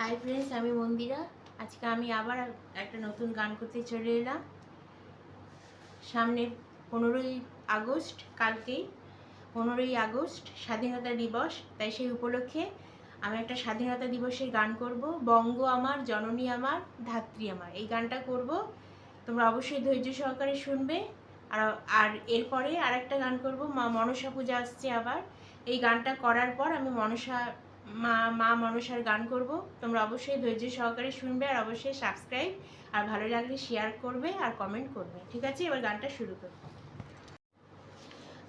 Hi friends আমি মন্দিরা। আজকে আমি আবার একটা নতুন গান করতে চলে এলাম। সামনে পনেরোই আগস্ট, কালকেই পনেরোই আগস্ট, স্বাধীনতা দিবস। তাই সেই উপলক্ষে আমি একটা স্বাধীনতা দিবসের গান করব। বঙ্গ আমার, জননী আমার, ধাত্রী আমার। এই গানটা করব। তোমরা অবশ্যই ধৈর্য সহকারে শুনবে। আর আর এরপরে আর একটা গান করব। মা মনসা পূজা আসছে আবার। এই গানটা করার পর আমি মনসা মা মা মনসার গান করব। তোমরা অবশ্যই ধৈর্য সহকারে শুনবে আর অবশ্যই সাবস্ক্রাইব আর ভালো লাগলে শেয়ার করবে আর কমেন্ট করবে। ঠিক আছে? এবার গানটা শুরু করব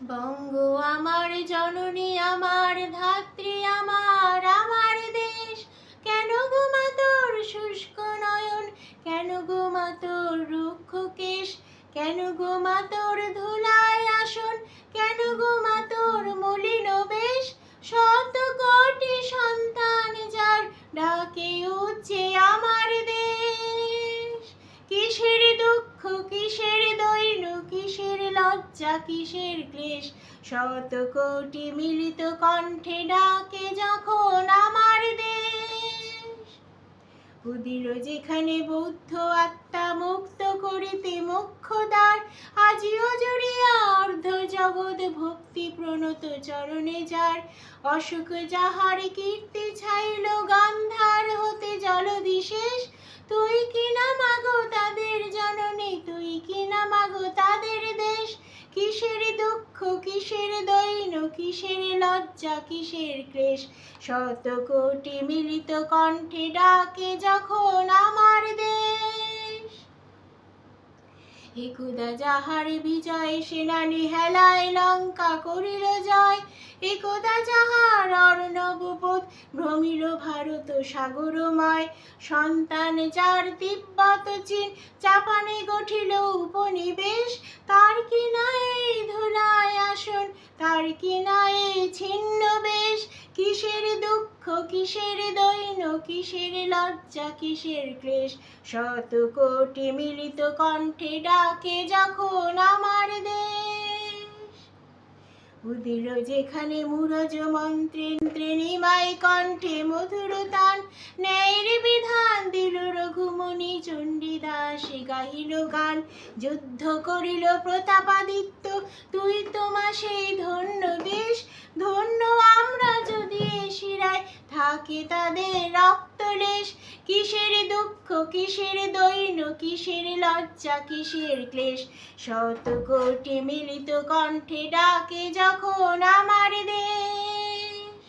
বঙ্গ আমার জননী, আমার ধাত্রী, আমার আমার দেশ। কেন গো মা তোর শুষ্ক নয়ন? কেন গো মা তোর রুক্ষ কেশ? কেন গো মা তোর ধুলায় আসন? কেন গো ডাকে উঠছে আমার দেশ। কিসের দুঃখ, কিসের দৈন কিসের লজ্জা, কিসের ক্লেশ? শত কোটি মিলিত কণ্ঠে ডাকে যখন আমার দেশ। উদিল যেখানে বৌদ্ধ আত্মা মুক্ত করিতে মুখ্যদার আজিও জুড়িয়া অর্ধ জগৎ ভক্তি প্রণত চরণে যার। অসুখ যাহার কীর্তি ছাইল গান্ধার হতে কিসের দৈন, কিসের লজ্জা, কিসের ক্লেশ? শত কোটি মিলিত কণ্ঠে ডাকে যখন আমার দেশ। একুদা যাহার বিজয়, সেনানি হেলায় লঙ্কা করিল জয়। একদা যাহার ভ্রমিল ভারত সাগরময়, সন্তান যার তিব্বত চীন চাপানে গঠিল উপনিবেশ, তার কি নাই ধুলায় আসন, তার কি নাই ছিন্ন বেশ, কিসের দুঃখ, কিসের দৈন, কিসের লজ্জা, কিসের ক্লেশ? শত কোটি মিলিত কণ্ঠে ডাকে যখন আমার দেশ। উদিল যেখানে মুরজ মন্ত্রে ত্রেণীমাই কণ্ঠে মধুর তান। ন্যায়ের বিধান দিল রঘুমণি চণ্ডীদাস গাহিল গান। যুদ্ধ করিল প্রতাপাদিত্য, তুই তোমা সেই ধন্য দেশ। ধন্য আমরা যদি এ শিরায় থাকে তাদের রক্তলেশ কিসের দুঃখ, কিসের দৈন, কিসের লজ্জা, কিসের ক্লেশ? শত কোটি মিলিত কণ্ঠে ডাকে যখন আমার দেশ।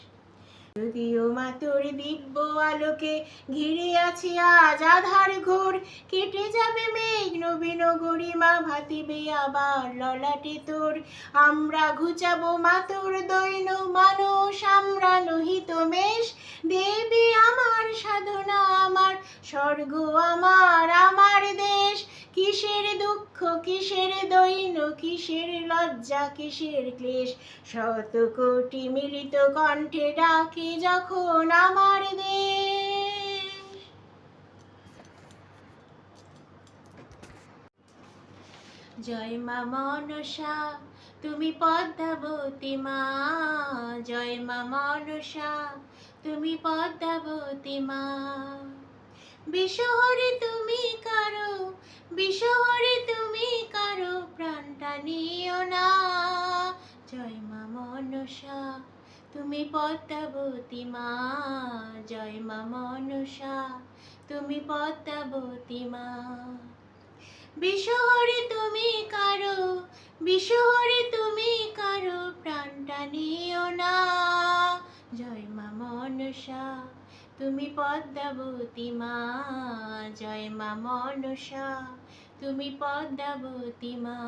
যদিও মা তোর দিব্য আলোকে ঘিরে আছে, আজ আধার ঘোর। কেটে যাবে মেঘ, নবীন গরিমা ভাতিবে আবার ললাটে তোর। আমরা ঘুচাবো মা তোর দৈন মানুষ আমরা নহিত মেষ। দেবী আমার সাধনা, আমার স্বর্গ, আমার আমার দেশ। কিসের দুঃখ কিসের দৈন, কিসের লজ্জা, কিসের ক্লেশ? শত কোটি মিলিত কণ্ঠে ডাকে যখন আমার দেশ। জয় মা মনসা, তুমি পদ্মাবতী মা জয় মা মনসা, তুমি পদ্মাবতী মা বিশহরে তুমি কারও, বিশহরে তুমি কারও প্রাণটা নিও না। জয় মা মনসা, তুমি পদ্মাবতী মা। জয় মা মনসা, তুমি পদ্মাবতী মা। বিশহরে তুমি কারও, বিশহরে তুমি কারও প্রাণটা নিও না। জয় মা মনসা তুমি পদ্মাবতী মা জয় মা মনসা। তুমি পদ্মাবতী মা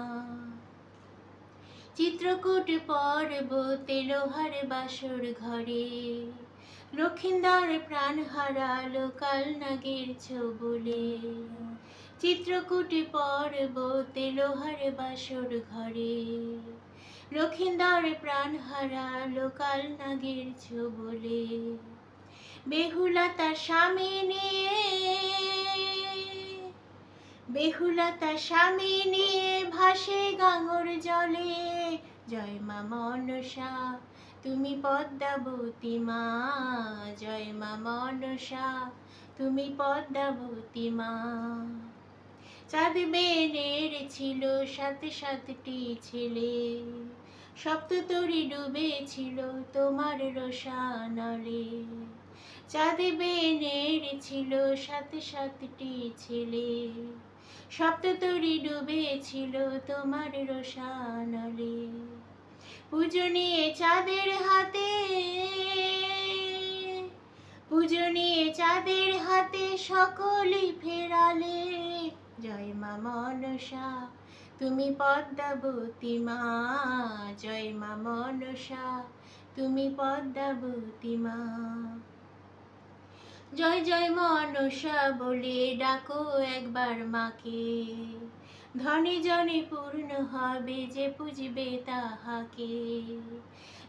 চিত্রকূট পর্বতে লোহার বাসর ঘরে, লক্ষিন্দার প্রাণ হারালো কাল নাগের ছবলে। চিত্রকূট পর্বতে লোহার বাসর ঘরে, লক্ষিন্দার প্রাণ হারালো কাল নাগের ছবলে। বেহুলা তার স্বামী নিয়ে, বেহুলা তার স্বামী নিয়ে ভাসে গাঙর জলে। জয় মা মনসা, তুমি পদ্মাবতী মা। জয় মা মনসা, তুমি পদ্মাবতী মা। চাঁদ বেনের ছিল সাথে সাতটি ছেলে। সপ্ততরি ডুবেছিল তোমার রসানলে চাঁদে বেনের ছিল সাথে সাতটি ছেলে। সপ্ততরি ডুবেছিল তোমার রসানলে পূজনীয় চাঁদের হাতে পূজনীয় চাঁদের হাতে সকলই ফেরালে। জয় মা মনসা তুমি পদ্মাবতী মা, জয় মা মনসা। তুমি পদ্মাবতী মা। জয় জয় মনসা বলে ডাকো একবার মাকে। ধনে জনে পূর্ণ হবে যে পুজবে তাহাকে।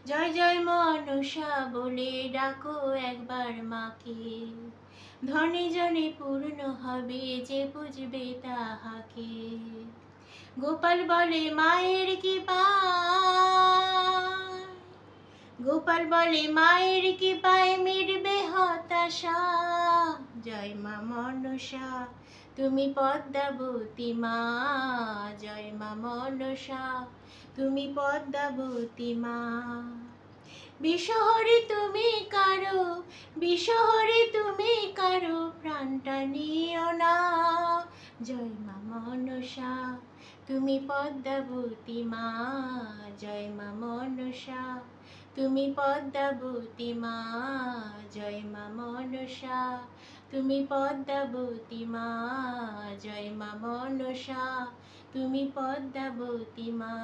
জয় জয় মনসা বলে ডাকো একবার মাকে। ধনে জনে পূর্ণ হবে যে পুজবে তাহাকে। গোপাল বলে, মায়ের কি গোপাল বলে, মায়ের কি পায়? মিটবে হতাশা। জয় মা মনসা, তুমি পদ্মাবতী মা। জয় মা মনসা, তুমি পদ্মাবতী মা। বিষহরে তুমি কারও বিষহরে তুমি কারও, প্রাণটা নিও না। জয় মা মনসা, তুমি পদ্মাবতী মা। জয় মা মনসা, তুমি পদ্মাবতী মা। জয় মা মনসা, তুমি পদ্মাবতী মা। জয় মা মনসা, তুমি পদ্মাবতী মা।